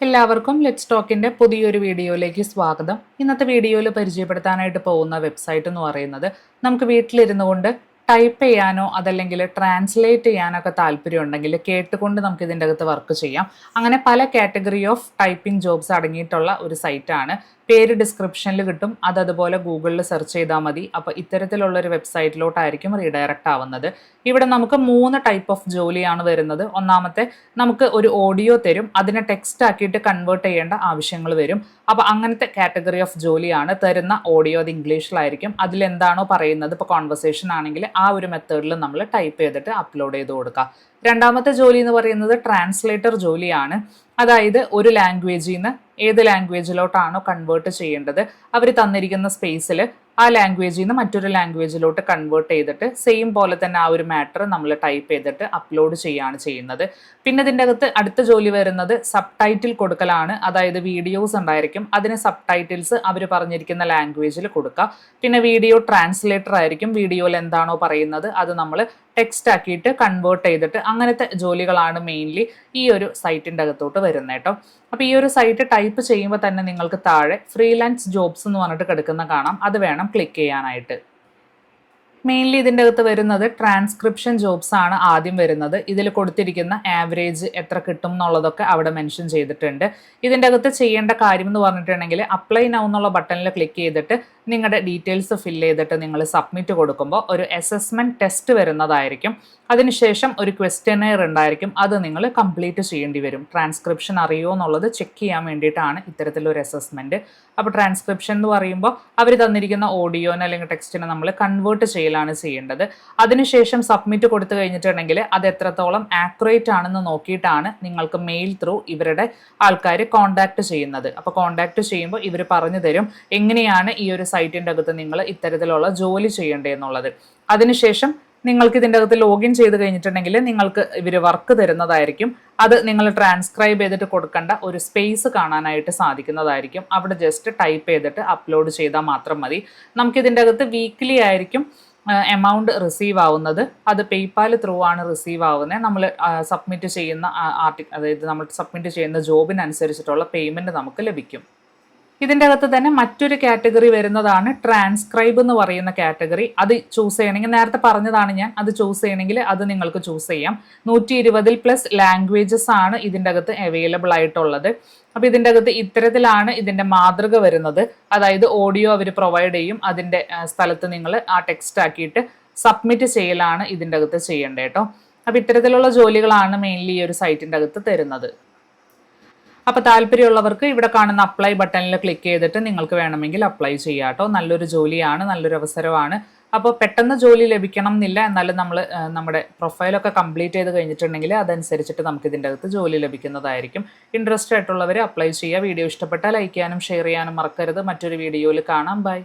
എല്ലാവർക്കും ലെറ്റ്സ് ടോക്കിന്റെ പുതിയൊരു വീഡിയോയിലേക്ക് സ്വാഗതം. ഇന്നത്തെ വീഡിയോയിൽ പരിചയപ്പെടുത്താനായിട്ട് പോകുന്ന വെബ്സൈറ്റ് എന്ന് പറയുന്നത് നമുക്ക് വീട്ടിലിരുന്നു കൊണ്ട് ടൈപ്പ് ചെയ്യാനോ അതല്ലെങ്കിൽ ട്രാൻസ്ലേറ്റ് ചെയ്യാനോ ഒക്കെ താല്പര്യം ഉണ്ടെങ്കിൽ കേട്ടുകൊണ്ട് നമുക്ക് ഇതിന്റെ അകത്ത് വർക്ക് ചെയ്യാം. അങ്ങനെ പല കാറ്റഗറി ഓഫ് ടൈപ്പിംഗ് ജോബ്സ് അടങ്ങിയിട്ടുള്ള ഒരു സൈറ്റാണ് പേര് ഡിസ്ക്രിപ്ഷനിൽ കിട്ടും. അത് അതുപോലെ ഗൂഗിളിൽ സെർച്ച് ചെയ്താൽ മതി. അപ്പോൾ ഇത്തരത്തിലുള്ള ഒരു വെബ്സൈറ്റിലോട്ടായിരിക്കും റീഡയറക്റ്റ് ആവുന്നത്. ഇവിടെ നമുക്ക് മൂന്ന് ടൈപ്പ് ഓഫ് ജോലിയാണ് വരുന്നത്. ഒന്നാമത്തെ നമുക്ക് ഒരു ഓഡിയോ തരും. അതിനെ ടെക്സ്റ്റ് ആക്കിയിട്ട് കൺവേർട്ട് ചെയ്യേണ്ട ആവശ്യങ്ങൾ വരും. അപ്പോൾ അങ്ങനത്തെ കാറ്റഗറി ഓഫ് ജോലിയാണ് തരുന്ന ഓഡിയോ അത് ഇംഗ്ലീഷിലായിരിക്കും. അതിലെന്താണോ പറയുന്നത്? ഇപ്പോൾ കോൺവെർസേഷൻ ആണെങ്കിൽ ആ ഒരു മെത്തേഡിൽ നമ്മൾ ടൈപ്പ് ചെയ്തിട്ട് അപ്ലോഡ് ചെയ്ത് കൊടുക്കുക രണ്ടാമത്തെ ജോലി എന്ന് പറയുന്നത് ട്രാൻസ്ലേറ്റർ ജോലിയാണ്. അതായത് ഒരു ലാംഗ്വേജിൽ നിന്ന് ഏത് ലാംഗ്വേജിലോട്ടാണോ കൺവേർട്ട് ചെയ്യേണ്ടത്. അവർ തന്നിരിക്കുന്ന സ്പേസിൽ ആ ലാംഗ്വേജിൽ നിന്ന് മറ്റൊരു ലാംഗ്വേജിലോട്ട് കൺവേർട്ട് ചെയ്തിട്ട് സെയിം പോലെ തന്നെ ആ ഒരു മാറ്റർ നമ്മൾ ടൈപ്പ് ചെയ്തിട്ട് അപ്ലോഡ് ചെയ്യുകയാണ് ചെയ്യുന്നത്. പിന്നെ ഇതിന്റെ അകത്ത് അടുത്ത ജോലി വരുന്നത് സബ് ടൈറ്റിൽ കൊടുക്കലാണ്. അതായത് വീഡിയോസ് ഉണ്ടായിരിക്കും. അതിന് സബ് ടൈറ്റിൽസ് അവർ പറഞ്ഞിരിക്കുന്ന ലാംഗ്വേജിൽ കൊടുക്കുക പിന്നെ വീഡിയോ ട്രാൻസ്ലേറ്റർ ആയിരിക്കും. വീഡിയോയിൽ എന്താണോ പറയുന്നത് അത് നമ്മൾ ടെക്സ്റ്റ് ആക്കിയിട്ട് കൺവേർട്ട് ചെയ്തിട്ട് അങ്ങനത്തെ ജോലികളാണ് മെയിൻലി ഈ ഒരു സൈറ്റിന്റെ അകത്തോട്ട് വരുന്നത് കേട്ടോ. അപ്പോൾ ഈ ഒരു സൈറ്റ് ടൈപ്പ് ചെയ്യുമ്പോൾ തന്നെ നിങ്ങൾക്ക് താഴെ ഫ്രീലാൻസ് ജോബ്സ് എന്ന് പറഞ്ഞിട്ട് കിടക്കുന്ന കാണാം. അത് വേണം ക്ലിക്ക് ചെയ്യാനായിട്ട്. മെയിൻലി ഇതിന്റെ അകത്ത് വരുന്നത് ട്രാൻസ്ക്രിപ്ഷൻ ജോബ്സ് ആണ് ആദ്യം വരുന്നത്. ഇതിൽ കൊടുത്തിരിക്കുന്ന ആവറേജ് എത്ര കിട്ടും എന്നുള്ളതൊക്കെ അവിടെ മെൻഷൻ ചെയ്തിട്ടുണ്ട്. ഇതിന്റെ അകത്ത് ചെയ്യേണ്ട കാര്യം എന്ന് പറഞ്ഞിട്ടുണ്ടെങ്കിൽ അപ്ലൈ നൗ എന്നുള്ള ബട്ടണിൽ ക്ലിക്ക് ചെയ്തിട്ട് നിങ്ങളുടെ ഡീറ്റെയിൽസ് ഫിൽ ചെയ്തിട്ട് നിങ്ങൾ സബ്മിറ്റ് കൊടുക്കുമ്പോൾ ഒരു അസസ്മെന്റ് ടെസ്റ്റ് വരുന്നതായിരിക്കും. അതിനുശേഷം ഒരു ക്വസ്റ്റ്യനെയർ ഉണ്ടായിരിക്കും. അത് നിങ്ങൾ കംപ്ലീറ്റ് ചെയ്യേണ്ടി വരും. ട്രാൻസ്ക്രിപ്ഷൻ അറിയോ എന്നുള്ളത് ചെക്ക് ചെയ്യാൻ വേണ്ടിയിട്ടാണ് ഇത്തരത്തിലൊരു അസസ്മെന്റ് അപ്പോൾ ട്രാൻസ്ക്രിപ്ഷൻ എന്ന് പറയുമ്പോൾ അവർ തന്നിരിക്കുന്ന ഓഡിയോനെ അല്ലെങ്കിൽ ടെക്സ്റ്റിനെ നമ്മൾ കൺവേർട്ട് ചെയ്യലാണ് ചെയ്യേണ്ടത്. അതിനുശേഷം സബ്മിറ്റ് കൊടുത്തു കഴിഞ്ഞിട്ടുണ്ടെങ്കിൽ അത് എത്രത്തോളം ആക്യുറേറ്റ് ആണെന്ന് നോക്കിയിട്ടാണ് നിങ്ങൾക്ക് മെയിൽ ത്രൂ ഇവരുടെ ആൾക്കാർ കോൺടാക്ട് ചെയ്യുന്നത്. അപ്പോൾ കോൺടാക്ട് ചെയ്യുമ്പോൾ ഇവർ പറഞ്ഞു തരും എങ്ങനെയാണ് ഈ ഒരു സൈറ്റിന്റെ അകത്ത് നിങ്ങൾ ഇത്തരത്തിലുള്ള ജോലി ചെയ്യേണ്ടതെന്നുള്ളത് അതിനുശേഷം നിങ്ങൾക്ക് ഇതിന്റെ അകത്ത് ലോഗിൻ ചെയ്ത് കഴിഞ്ഞിട്ടുണ്ടെങ്കിൽ നിങ്ങൾക്ക് ഇവർ വർക്ക് തരുന്നതായിരിക്കും. അത് നിങ്ങൾ ട്രാൻസ്ക്രൈബ് ചെയ്തിട്ട് കൊടുക്കേണ്ട ഒരു സ്പേസ് കാണാനായിട്ട് സാധിക്കുന്നതായിരിക്കും. അവിടെ ജസ്റ്റ് ടൈപ്പ് ചെയ്തിട്ട് അപ്ലോഡ് ചെയ്താൽ മാത്രം മതി. നമുക്കിതിന്റെ അകത്ത് വീക്ക്ലി ആയിരിക്കും എമൗണ്ട് റിസീവ് ആവുന്നത്. അത് പേയ്പാൽ ത്രൂ ആണ് റിസീവ് ആവുന്നത്. നമ്മൾ സബ്മിറ്റ് ചെയ്യുന്ന ആർട്ടി അതായത് നമ്മൾ സബ്മിറ്റ് ചെയ്യുന്ന ജോബിനനുസരിച്ചിട്ടുള്ള പേയ്മെന്റ് നമുക്ക് ലഭിക്കും. ഇതിന്റെ അകത്ത് തന്നെ മറ്റൊരു കാറ്റഗറി വരുന്നതാണ് ട്രാൻസ്ക്രൈബ് എന്ന് പറയുന്ന കാറ്റഗറി. അത് ചൂസ് ചെയ്യണമെങ്കിൽ നേരത്തെ പറഞ്ഞതാണ് ഞാൻ. അത് ചൂസ് ചെയ്യണമെങ്കിൽ അത് നിങ്ങൾക്ക് ചൂസ് ചെയ്യാം. നൂറ്റി ഇരുപതിൽ പ്ലസ് ലാംഗ്വേജസ് ആണ് ഇതിന്റെ അകത്ത് അവൈലബിൾ ആയിട്ടുള്ളത്. അപ്പോൾ ഇതിന്റെ അകത്ത് ഇത്തരത്തിലാണ് ഇതിന്റെ മാതൃക വരുന്നത്. അതായത് ഓഡിയോ അവർ പ്രൊവൈഡ് ചെയ്യും. അതിന്റെ സ്ഥലത്ത് നിങ്ങൾ ആ ടെക്സ്റ്റ് ആക്കിയിട്ട് സബ്മിറ്റ് ചെയ്യലാണ് ഇതിന്റെ അകത്ത് ചെയ്യേണ്ടത് കേട്ടോ. അപ്പോൾ ഇത്തരത്തിലുള്ള ജോലികളാണ് മെയിൻലി ഈ ഒരു സൈറ്റിന്റെ അകത്ത് തരുന്നത്. അപ്പോൾ താല്പര്യമുള്ളവർക്ക് ഇവിടെ കാണുന്ന അപ്ലൈ ബട്ടണിൽ ക്ലിക്ക് ചെയ്തിട്ട് നിങ്ങൾക്ക് വേണമെങ്കിൽ അപ്ലൈ ചെയ്യാം കേട്ടോ നല്ലൊരു ജോലിയാണ് നല്ലൊരു അവസരമാണ്. അപ്പോൾ പെട്ടെന്ന് ജോലി ലഭിക്കണം എന്നില്ല എന്നാലും നമ്മൾ നമ്മുടെ പ്രൊഫൈലൊക്കെ കംപ്ലീറ്റ് ചെയ്ത് കഴിഞ്ഞിട്ടുണ്ടെങ്കിൽ അതനുസരിച്ചിട്ട് നമുക്ക് ഇതിന്റെ അകത്ത് ജോലി ലഭിക്കുന്നതായിരിക്കും. ഇൻട്രസ്റ്റ് ആയിട്ടുള്ളവർ അപ്ലൈ ചെയ്യുക. വീഡിയോ ഇഷ്ടപ്പെട്ടാൽ ലൈക്ക് ചെയ്യാനും ഷെയർ ചെയ്യാനും മറക്കരുത്. മറ്റൊരു വീഡിയോയിൽ കാണാം. ബൈ